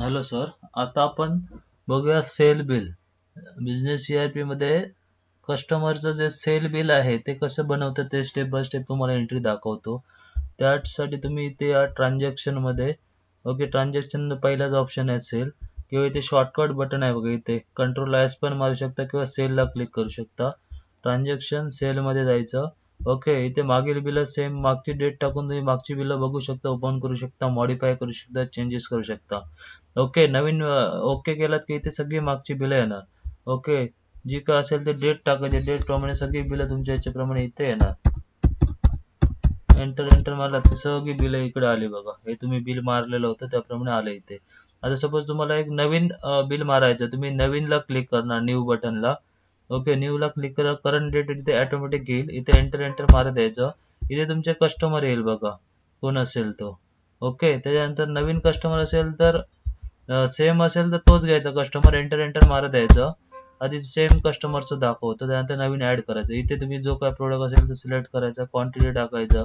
Hello sir. आता आपण बघूया sale bill. Business C R P मध्ये कस्टमरचं जे सेल बिल आहे ते कसं बनवतं ते स्टेप बाय स्टेप तुम्हाला एंट्री दाखवतो. त्यासाठी तुम्ही इथे या ट्रान्झॅक्शनमध्ये ओके ट्रान्झॅक्शन पहिलाच ऑप्शन आहे सेल. किंवा इथे शॉर्टकट बटन आहे बघा इथे. कंट्रोल आयस पण मारू शकता किंवा सेलला क्लिक करू शकता. ट्रान्झॅक्शन सेलमध्ये जायचं. ओके इथे मागील बिल सेम मागची डेट टाकून तुम्ही मागची बिल बघू शकता ओपन करू शकता मॉडीफाय करू शकता चेंजेस करू शकता. ओके नवीन ओके केलात की इथे सगळी मागची बिलं येणार. ओके जी काय असेल ते डेट टाकायचे. डेट प्रमाणे सगळी बिलं तुमच्या याच्याप्रमाणे इथे येणार. एंटर एंटर मारला की सगळी बिलं इकडे आली बघा. हे तुम्ही बिल मारलेलं होतं त्याप्रमाणे आलं इथे. आता सपोज तुम्हाला एक नवीन बिल मारायचं तुम्ही नवीनला क्लिक करणार न्यू बटनला ओके न्यूला क्लिक करा. करंट डेट इथे ऑटोमॅटिक येईल इथे एंटर एंटर मारत द्यायचं इथे तुमचे कस्टमर येईल बघा. कोण असेल तो. ओके त्याच्यानंतर नवीन कस्टमर असेल तर सेम असेल तर तोच घ्यायचा कस्टमर एंटर एंटर मारत द्यायचं आधी सेम कस्टमरचं दाखवतो त्यानंतर नवीन ऍड करायचं. इथे तुम्ही जो काय प्रोडक्ट असेल तो सिलेक्ट करायचा. क्वांटिटी टाकायचं.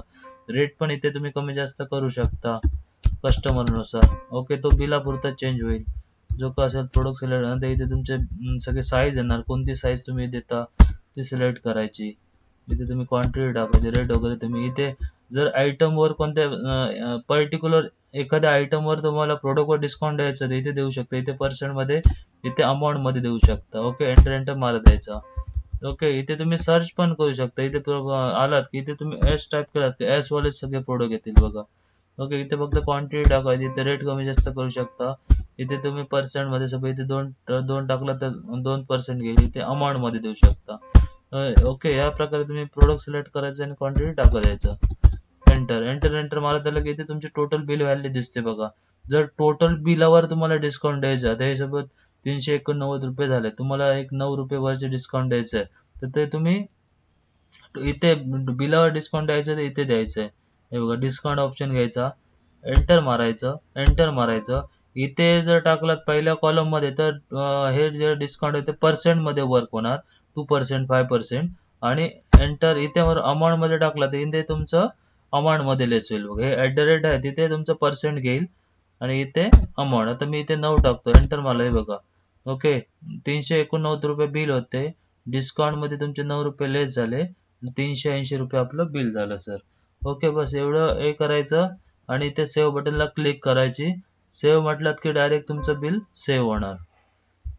रेट पण इथे तुम्ही कमी जास्त करू शकता कस्टमरनुसार ओके तो बिलापुरता चेंज होईल. जो काय असेल प्रोडक्ट सिलेक्ट नंतर इथे तुमचे सगळे साईज येणार. कोणती साईज तुम्ही देता ती सिलेक्ट करायची. इथे तुम्ही क्वांटिटी टाकायची रेट वगैरे तुम्ही. इथे जर आयटमवर कोणत्या पर्टिक्युलर एखाद्या आयटमवर तुम्हाला प्रोडक्टवर डिस्काउंट द्यायचं तर इथे देऊ शकता. इथे पर्सेंटमध्ये इथे अमाऊंटमध्ये देऊ शकता. ओके एंटर एंटर मारा द्यायचा. ओके इथे तुम्ही सर्च पण करू शकता. इथे आलात की इथे तुम्ही एस टाईप केलात की एस वाले सगळे प्रोडक्ट येतील बघा. ओके इथे फक्त क्वांटिटी टाकायची इथे रेट कमी जास्त करू शकता. इथे तुम्ही पर्सेंटमध्ये सपोज इथे दोन दोन टाकलं तर दोन पर्सेंट घेईल. इथे अमाऊंटमध्ये देऊ शकता. ओके या प्रकारे तुम्ही प्रोडक्ट सिलेक्ट करायचं आणि क्वांटिटी टाकत द्यायचं. एंटर एंटर एंटर मारत त्याला की इथे तुमची टोटल बिल व्हॅल्यू दिसते बघा. जर टोटल बिलावर तुम्हाला डिस्काउंट द्यायचा त्याच्यासोबत तीनशे एकोणनव्वद रुपये झाले तुम्हाला एक नऊ रुपये वरचे डिस्काउंट द्यायचं आहे तर ते तुम्ही इथे बिलावर डिस्काउंट द्यायचं तर इथे द्यायचं आहे. हे बघा डिस्काउंट ऑप्शन घ्यायचा एंटर मारायचं एंटर मारायचं. इथे जर टाकलात पहिल्या कॉलममध्ये तर हे जे डिस्काउंट आहे ते पर्सेंटमध्ये वर्क होणार. टू पर्सेंट फाय पर्सेंट आणि एंटर इथे अमाऊंटमध्ये टाकलं टाकला तर इथे तुमचं अमाऊंटमध्ये लेस होईल हे ऍट द रेट आहे तिथे तुमचं पर्सेंट घेईल. आणि इथे अमाऊंट आता मी इथे नऊ टाकतो एंटर मला हे बघा. ओके तीनशे एकोणनव्वद रुपये बिल होते. डिस्काउंटमध्ये तुमचे नऊ रुपये लेस झाले. तीनशे ऐंशी रुपये आपलं बिल झालं सर ओके बस एवढं हे करायचं आणि इथे सेव्ह बटनला क्लिक करायची. सेव्ह म्हटलात की डायरेक्ट तुमचं बिल सेव्ह होणार.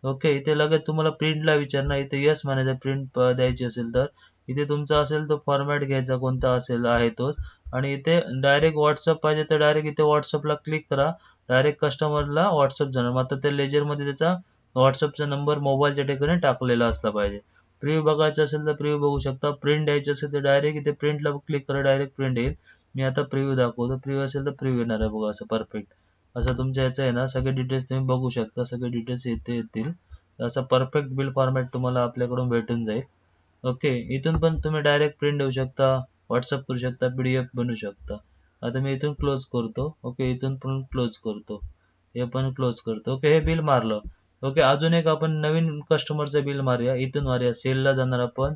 ओके इथे लगेच तुम्हाला प्रिंटला विचारणार. इथे यस म्हणायचं प्रिंट द्यायची असेल तर. इथे तुमचा असेल तो फॉर्मॅट घ्यायचा कोणता असेल आहे तोच. आणि इथे डायरेक्ट व्हॉट्सअप पाहिजे तर डायरेक्ट इथे व्हॉट्सअपला क्लिक करा. डायरेक्ट कस्टमरला व्हॉट्सअप जाणार. मात्र त्या लेजरमध्ये त्याचा व्हॉट्सअपचा नंबर मोबाईलच्या ठिकाणी टाकलेला असला पाहिजे. प्रिव्ह्यू बघायचं असेल तर प्रिव्ह्यू बघू शकता. प्रिंट द्यायची असेल तर डायरेक्ट इथे प्रिंटला क्लिक करा डायरेक्ट प्रिंट येईल. मी आता प्रिव्ह्यू दाखवतो. प्रिव्ह्यू असेल तर प्रिव्ह्यू येणार आहे बघा असं परफेक्ट असं तुमच्या याचं आहे ना सगळे डिटेल्स तुम्ही बघू शकता. सगळे डिटेल्स इथे येतील. असं परफेक्ट बिल फॉर्मॅट तुम्हाला आपल्याकडून भेटून जाईल. ओके इथून पण तुम्ही डायरेक्ट प्रिंट देऊ शकता व्हॉट्सअप करू शकता पी डी एफ बनवू शकता. आता मी इथून क्लोज करतो. ओके इथून पण क्लोज करतो. हे पण क्लोज करतो. ओके हे बिल मारलं. ओके अजून एक आपण नवीन कस्टमरचं बिल मारूया. इथून मारूया. सेलला जाणार आपण.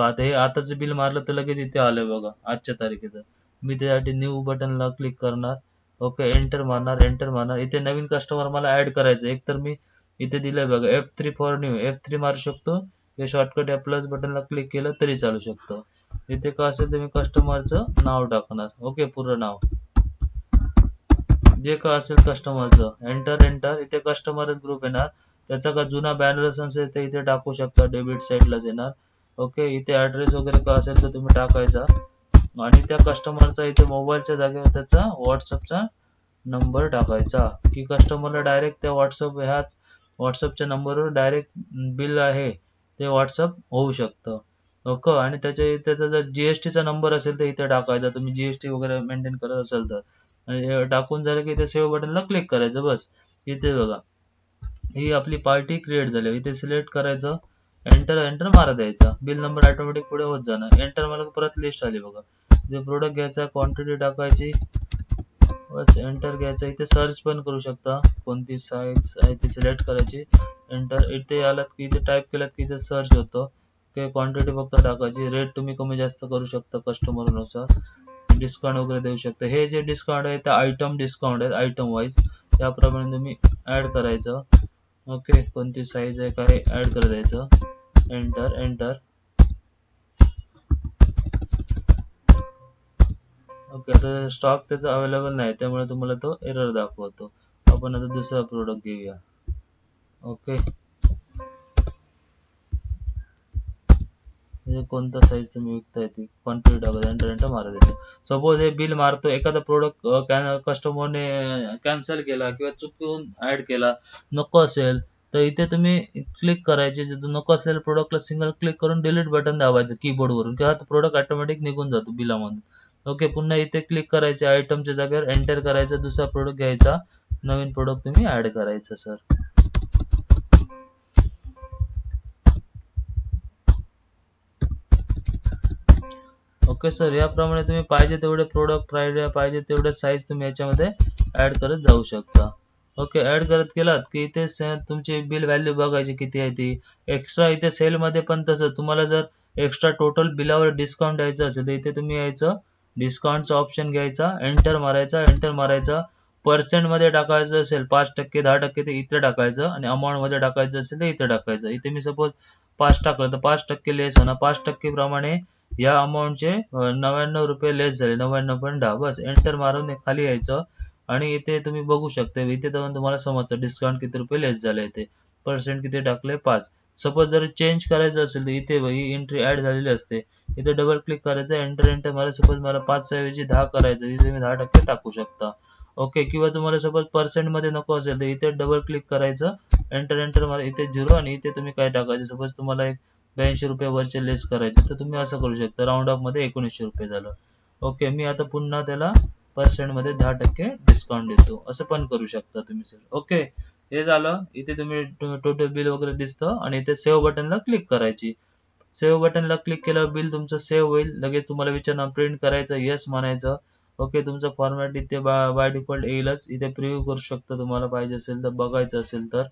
आता हे आताचं बिल मारलं तर लगेच इथे आलं बघा आजच्या तारखेचं. मी त्यासाठी न्यू बटनला क्लिक करणार. ओके एंटर मारणार एंटर मारणार. इथे नवीन कस्टमर मला ऍड करायचं एक तर मी इथे दिलंय बघा F three for new F three मारू शकतो. हे शॉर्टकट या प्लस बटनला क्लिक केलं तरी चालू शकतो. इथे का असेल तर मी कस्टमरचं नाव टाकणार. ओके पूर्ण नाव. जे का असेल कस्टमरचं एंटर एंटर इथे कस्टमरच ग्रुप येणार. त्याचा का जुना बॅनर असेल तर इथे टाकू शकता. डेबिट साईडलाच येणार. ओके इथे ऍड्रेस वगैरे का असेल तर तुम्ही टाकायचा. आणि त्या कस्टमरचा इथे मोबाईलच्या जागेवर त्याचा व्हॉट्सअपचा नंबर टाकायचा. की कस्टमरला डायरेक्ट त्या व्हॉट्सअप ह्याच व्हॉट्सअपच्या नंबरवर डायरेक्ट बिल आहे ते व्हॉट्सअप होऊ शकतं. ओके आणि त्याच्या त्याचा जर जीएसटीचा नंबर असेल तर इथे टाकायचा. तुम्ही जी एस टी वगैरे मेंटेन करत असाल तर. टाकून झालं की इथे सेव्ह बटनला क्लिक करायचं बस. इथे बघा. ही आपली पार्टी क्रिएट झाली. इथे सिलेक्ट करायचं. एंटर एंटर मारा द्यायचा. बिल नंबर ऑटोमॅटिक पुढे होत जाणार. एंटर मला परत लिस्ट आली बघा. इथे प्रोडक्ट घ्यायचा क्वांटिटी टाकायची. बस एंटर घ्यायचा. इथे सर्च पण करू शकता. कोणती साईज आहे ती सिलेक्ट करायची. एंटर इथे आलात की इथे टाईप केलात की इथे सर्च होतं. की क्वांटिटी फक्त टाकायची. रेट तुम्ही कमी जास्त करू शकता कस्टमरनुसार डिस्काउंट वगैरे देऊ शकता. हे जे डिस्काउंट आहे ते आयटम डिस्काउंट आहेत आयटम वाईज त्याप्रमाणे तुम्ही ऍड करायचं. ओके कोणती साईज आहे काय ऍड करत जायचं एंटर एंटर ओके आता स्टॉक त्याचा अवेलेबल नाही त्यामुळे तुम्हाला तो एरर दाखवतो. आपण आता दुसरा प्रोडक्ट घेऊया. ओके म्हणजे कोणता साईज तुम्ही विकताय ती? क्वांटिटी डबल एंटर एंटर मारायचं सपोज हे बिल मारतो एखादा प्रोडक्ट कस्टमरने कॅन्सल केला किंवा चुकून ऍड केला नको असेल तर इथे तुम्ही क्लिक करायचे जिथं नको असलेल्या प्रोडक्टला सिंगल क्लिक करून डिलीट बटन दाबायचं कीबोर्ड वरून किंवा प्रोडक्ट ऑटोमॅटिक निघून जातो बिलामधून ओके पुन्हा इथे क्लिक करायचे आयटमच्या जागेवर एंटर करायचं दुसरा प्रोडक्ट घ्यायचा नवीन प्रोडक्ट तुम्ही ऍड करायचा सर ओके सर याप्रमाणे तुम्ही पाहिजे तेवढे प्रोडक्ट पाहिजे तेवढे साईज तुम्ही याच्यामध्ये ऍड करत जाऊ शकता. ओके ऍड करत गेलात की इथे तुमची बिल व्हॅल्यू बघायची किती आहे ती. एक्स्ट्रा इथे सेल मध्ये पण तसं. तुम्हाला जर एक्स्ट्रा टोटल बिलावर डिस्काउंट द्यायचं असेल तर इथे तुम्ही यायचं डिस्काउंटचा ऑप्शन घ्यायचा एंटर मारायचा एंटर मारायचा. पर्सेंटमध्ये टाकायचं असेल पाच टक्के दहा टक्के ते इथे टाकायचं. आणि अमाऊंटमध्ये टाकायचं असेल तर इथे टाकायचं. इथे मी सपोज पाच टाकलं तर पाच टक्के लेस होणार. पाच टक्के प्रमाणे या अमाऊंटचे नव्याण्णव रुपये लेस झाले. नव्याण्णव पण दहा. बस. एंटर मारून खाली यायचं. आणि इथे तुम्ही बघू शकता इथे जाऊन तुम्हाला समजतं डिस्काउंट किती रुपये लेस झाले इथे. पर्सेंट किती टाकले? पाच. सपोज जर चेंज करायचं असेल तर इथे ही एंट्री ऍड झालेली असते. इथे डबल क्लिक करायचं एंटर एंटर मला सपोज मला पाच ऐवजी दहा करायचं इथे मी दहा टक्के टाकू शकता. ओके किंवा तुम्हाला सपोज पर्सेंटमध्ये नको असेल तर इथे डबल क्लिक करायचं. एंटर एंटर मला इथे झिरो आणि इथे तुम्ही काय टाकायचं? सपोज तुम्हाला एक ब्याऐंशी रुपये वरचे लेस करायचे. तर तुम्ही असं करू शकता. राऊंड ऑफमध्ये एकोणीसशे रुपये झालं. ओके मी आता पुन्हा त्याला पर्सेंटमध्ये दहा टक्के डिस्काउंट देतो. असं पण करू शकता तुम्ही सर ओके हे झालं. इथे तुम्ही टोटल बिल वगैरे दिसतं आणि इथे सेव्ह बटनला क्लिक करायची. सेव्ह बटनला क्लिक केल्यावर बिल तुमचं सेव्ह होईल. लगेच तुम्हाला विचारणार प्रिंट करायचं येस म्हणायचं. ओके तुमचं फॉर्मॅट इथे बाय डिफॉल्ट येईलच. इथे प्रिव्ह्यू करू शकता तुम्हाला पाहिजे असेल तर बघायचं असेल तर.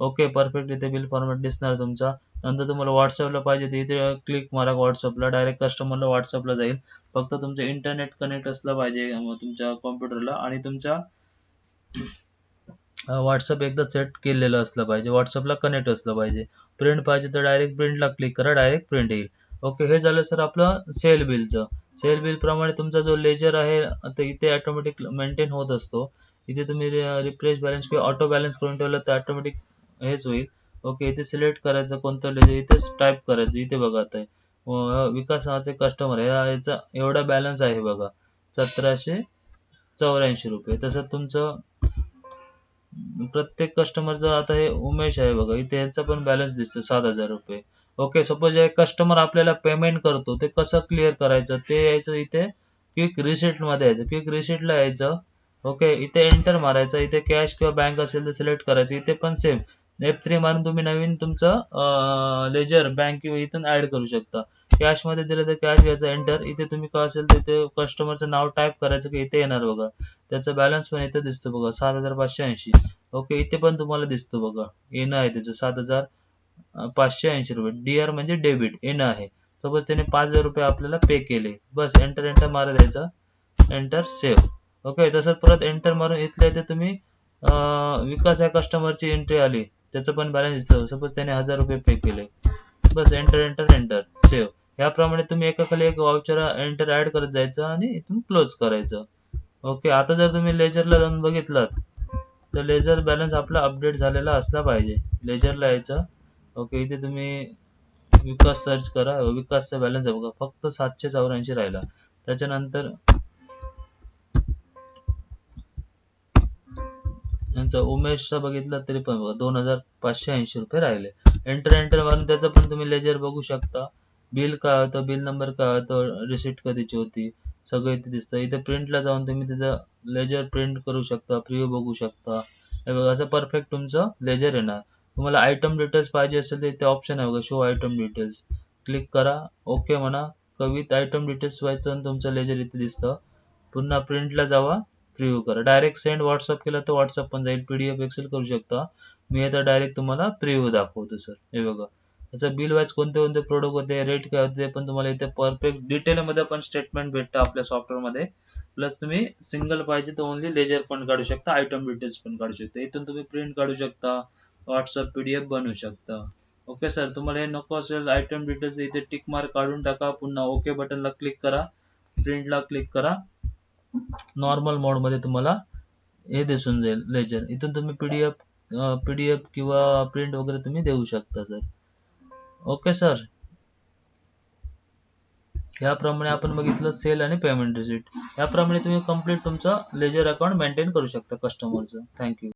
ओके परफेक्ट इथे बिल फॉर्मॅट दिसणार तुमचा. नंतर तुम्हाला व्हॉट्सअपला पाहिजे तर इथे क्लिक मारा व्हॉट्सअपला डायरेक्ट कस्टमरला व्हॉट्सअपला जाईल. फक्त तुमचं इंटरनेट कनेक्ट असलं पाहिजे तुमच्या कॉम्प्युटरला आणि तुमच्या व्हॉट्सअप एकदा सेट केलेलं असलं पाहिजे. व्हॉट्सअपला कनेक्ट असलं पाहिजे. प्रिंट पाहिजे तर डायरेक्ट प्रिंटला क्लिक करा डायरेक्ट प्रिंट येईल. ओके हे झालं सर आपलं सेल बिलचं सेल बिल प्रमाणे तुमचा जो लेजर आहे तर इथे ऑटोमॅटिक मेंटेन होत असतो. इथे तुम्ही रिफ्रेश बॅलन्स किंवा ऑटो बॅलन्स करून ठेवलं तर ऑटोमॅटिक हेच होईल. ओके इथे सिलेक्ट करायचं कोणतं इथेच टाईप करायचं इथे बघा आता. विकास नावाचे कस्टमर आहे. याचा एवढा बॅलन्स आहे बघा. सतराशे चौऱ्याऐंशी रुपये. तसं तुमचं प्रत्येक कस्टमरचं आता हे उमेश आहे बघा. इथे यांचा पण बॅलन्स दिसतो सात हजार रुपये. ओके सपोज एक कस्टमर आपल्याला पेमेंट करतो ते कसं क्लिअर करायचं? ते यायचं इथे क्विक रिसिटमध्ये यायचं. क्विक रिसिटला यायचं. ओके इथे एंटर मारायचं. इथे कॅश किंवा बँक असेल तर सिलेक्ट करायचं. इथे पण सेम एफ थ्री मारून तुम्ही नवीन तुमचं लेजर बँक किंवा इथून ऍड करू शकता. कॅशमध्ये दिलं तर कॅश घ्यायचं एंटर इथे तुम्ही काय असेल तर इथे कस्टमरचं नाव टाईप करायचं की इथे येणार बघा. त्याचा बॅलन्स पण इथे दिसतो बघा सात हजार पाचशे ऐंशी. ओके इथे पण तुम्हाला दिसतो बघा. येणं आहे त्याचं सात हजार पाचशे ऐंशी रुपये. डी आर म्हणजे डेबिट येणं आहे. सपोज त्याने पाच हजार रुपये आपल्याला पे केले. बस एंटर एंटर मारा द्यायचं. एंटर सेव्ह ओके तसंच परत एंटर मारून इथल्या इथे तुम्ही विकास या कस्टमरची एंट्री आली. त्याचं पण बॅलन्स दिसतो. सपोज त्याने हजार रुपये पे केले. बस एंटर एंटर एंटर सेव्ह याप्रमाणे तुम्ही एका खाली एक वाउचर एंटर ऍड करत जायचं आणि इथून क्लोज करायचं. ओके आता जर तुम्ही लेजरला जाऊन बघितलात तर लेजर बॅलन्स आपला अपडेट झालेला असला पाहिजे. लेजरला यायचं. ओके इथे तुम्ही विकास सर्च करा. विकासचा बॅलन्स बघा. फक्त सातशे चौऱ्याऐंशी राहिला. त्याच्यानंतर यांचा उमेशचा बघितला तरी पण बघा दोन हजार पाचशे ऐंशी रुपये राहिले. एंटर एंटर मारून त्याचं पण तुम्ही लेजर बघू शकता. बिल काय होतं? बिल नंबर काय होतं? रिसिप्ट कधीची होती? सगळं इथे दिसतं. इथे प्रिंटला जाऊन तुम्ही त्याचं लेजर प्रिंट करू शकता प्रिव्ह्यू बघू शकता. हे बघा असं परफेक्ट तुमचं लेजर येणार. तुम्हाला आयटम डिटेल्स पाहिजे असेल तर इथे ऑप्शन आहे बघा शो आयटम डिटेल्स क्लिक करा. ओके म्हणा. कवित आयटम डिटेल्स व्हायचं तुमचं लेजर इथे दिसतं. पुन्हा प्रिंटला जावा. प्रिव्ह्यू करा. डायरेक्ट सेंड व्हॉट्सअप केलं तर व्हॉट्सअप पण जाईल. पीडीएफ एक्सेल करू शकता. मी आता डायरेक्ट तुम्हाला प्रिव्ह्यू दाखवतो सर हे बघा. त्याचं बिल वाईज कोणते कोणते प्रोडक्ट होते रेट काय होते पण तुम्हाला इथे परफेक्ट डिटेलमध्ये पण स्टेटमेंट भेटतं आपल्या सॉफ्टवेअरमध्ये प्लस तुम्ही सिंगल पाहिजे तर ओनली लेजर पण काढू शकता आयटम डिटेल्स पण काढू शकता. इथून तुम्ही प्रिंट काढू शकता व्हॉट्सअप पीडीएफ बनवू शकता. ओके सर तुम्हाला हे नको असेल आयटम डिटेल्स इथे टिक मार्क काढून टाका. पुन्हा ओके बटनला क्लिक करा. प्रिंटला क्लिक करा. नॉर्मल मोडमध्ये तुम्हाला हे दिसून जाईल लेजर इथून तुम्ही पीडीएफ पीडीएफ किंवा प्रिंट वगैरे तुम्ही देऊ शकता सर ओके सर याप्रमाणे आपण बघितलं सेल आणि पेमेंट रिसिट याप्रमाणे तुम्ही कंप्लीट तुमचं लेजर अकाउंट मेंटेन करू शकता कस्टमरचं थँक्यू